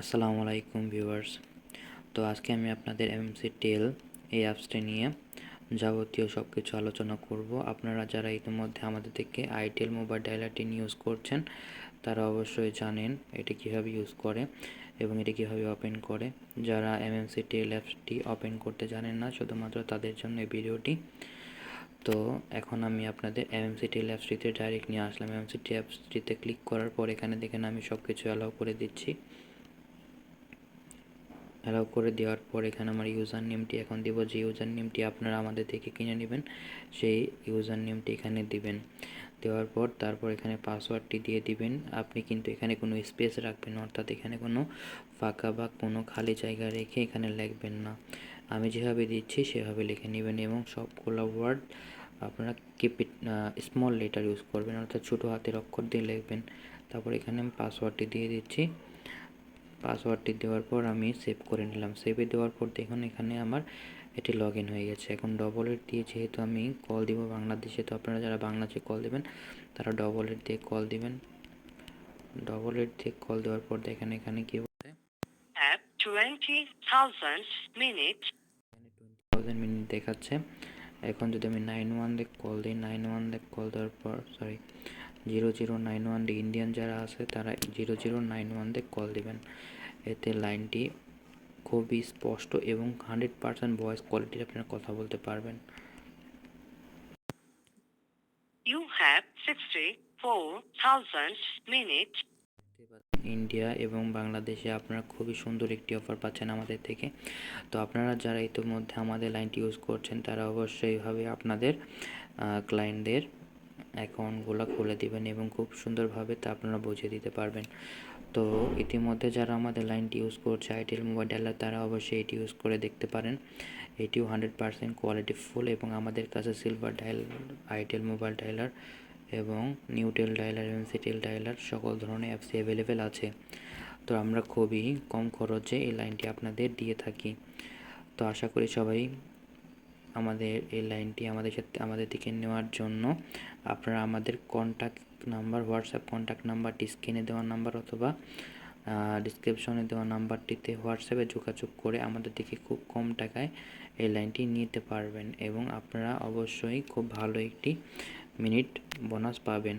আসসালামু আলাইকুম ভিউয়ার্স। তো আজকে আমি আপনাদের এমএমসি টেল এই অ্যাপসটি নিয়ে যাবতীয় সব কিছু আলোচনা করব। আপনারা যারা ইতিমধ্যে আমাদের থেকে আইটেল মোবাইল ডায়ালারটি ইউজ করছেন, তারা অবশ্যই জানেন এটি কীভাবে ইউজ করে এবং এটি কীভাবে ওপেন করে। যারা এমএমসি টেল অ্যাপসটি ওপেন করতে জানেন না, শুধুমাত্র তাদের জন্য এই ভিডিওটি। তো এখন আমি আপনাদের এমএমসি টেল অ্যাপসটিতে ডাইরেক্ট নিয়ে আসলাম। এমএমসি টি অ্যাপসটিতে ক্লিক করার পর এখানে দেখেন আমি সব কিছু অ্যালাউ করে দিচ্ছি। অ্যালাউ করে দেওয়ার পর এখানে আমার ইউজার নেমটি এখন দিব। যে ইউজার নেমটি আপনারা আমাদের থেকে কিনে নেবেন, সেই ইউজার নেমটি এখানে দিবেন। দেওয়ার পর তারপর এখানে পাসওয়ার্ডটি দিয়ে দিবেন। আপনি কিন্তু এখানে কোনো স্পেস রাখবেন অর্থাৎ এখানে কোনো ফাঁকা বা কোনো খালি জায়গা রেখে এখানে লিখবেন না। আমি যেভাবে দিচ্ছি সেভাবে লিখে নেবেন এবং সবগুলো ওয়ার্ড আপনারা keep it small letter use করবেন, অর্থাৎ ছোটো হাতের অক্ষর দিয়ে লিখবেন। তারপর এখানে আমি পাসওয়ার্ডটি দিয়ে দিচ্ছি। পাসওয়ার্ডটি দেওয়ার পর আমি সেভ করে নিলাম। সেভে দেওয়ার পর দেখুন এখানে আমার এটি লগ ইন হয়ে গেছে। এখন ডবল এড দিয়ে যেহেতু আমি কল দিব বাংলাদেশে তো আপনারা যারা বাংলাদেশে কল দেবেন তারা ডবল এড দিয়ে কল দিবেন। ডবল এড দিয়ে কল দেওয়ার পর দেখেন এখানে কি বলছে? At 20,000 minutes. এখানে থাউজেন্ড মিনিট দেখাচ্ছে। এখন যদি আমি নাইন ওয়ান দেখ কল দিই নাইন ওয়ান দেখ কল দেওয়ার পর sorry zero zero nine one Indian যারা আছে তারা জিরো জিরো নাইন ওয়ান দেখ কল দিবেন। এতে লাইনটি খুবই স্পষ্ট এবং হান্ড্রেড পার্সেন্ট ভয়েস কোয়ালিটির আপনারা কথা বলতে পারবেন। You have 64,000 minutes. ইন্ডিয়া এবং বাংলাদেশে আপনারা খুবই সুন্দর একটি অফার পাচ্ছেন আমাদের থেকে। তো আপনারা যারা ইতিমধ্যে আমাদের লাইনটি ইউজ করছেন তারা অবশ্যই এইভাবে আপনাদের ক্লায়েন্টদের অ্যাকাউন্টগুলো খুলে দিবেন এবং খুব সুন্দরভাবে তা আপনারা বুঝিয়ে দিতে পারবেন। তো ইতিমধ্যে যারা আমাদের লাইনটি ইউজ করছে আইটেল মোবাইল ডায়ালার তারা অবশ্যই এটি ইউজ করে দেখতে পারেন। এটিও হান্ড্রেড পারসেন্ট কোয়ালিটি ফুল এবং আমাদের কাছে silver dial itel mobile dialer এবং নিউটেল ডায়ালার এবং সিটেল ডায়ালার সকল ধরনের অ্যাপসই অ্যাভেলেবেল আছে। তো আমরা খুবই কম খরচে এই লাইনটি আপনাদের দিয়ে থাকি। তো আশা করি সবাই আমাদের এই লাইনটি আমাদের সাথে আমাদের দিকে নেওয়ার জন্য আপনারা আমাদের কন্ট্যাক্ট নাম্বার হোয়াটসঅ্যাপ কন্ট্যাক্ট নাম্বারটি স্ক্রিনে দেওয়া নাম্বার অথবা ডিসক্রিপশনে দেওয়া নাম্বারটিতে হোয়াটসঅ্যাপে যোগাযোগ করে আমাদের দিকে খুব কম টাকায় এই লাইনটি নিতে পারবেন এবং আপনারা অবশ্যই খুব ভালো একটি মিনিট বোনাস পাবেন।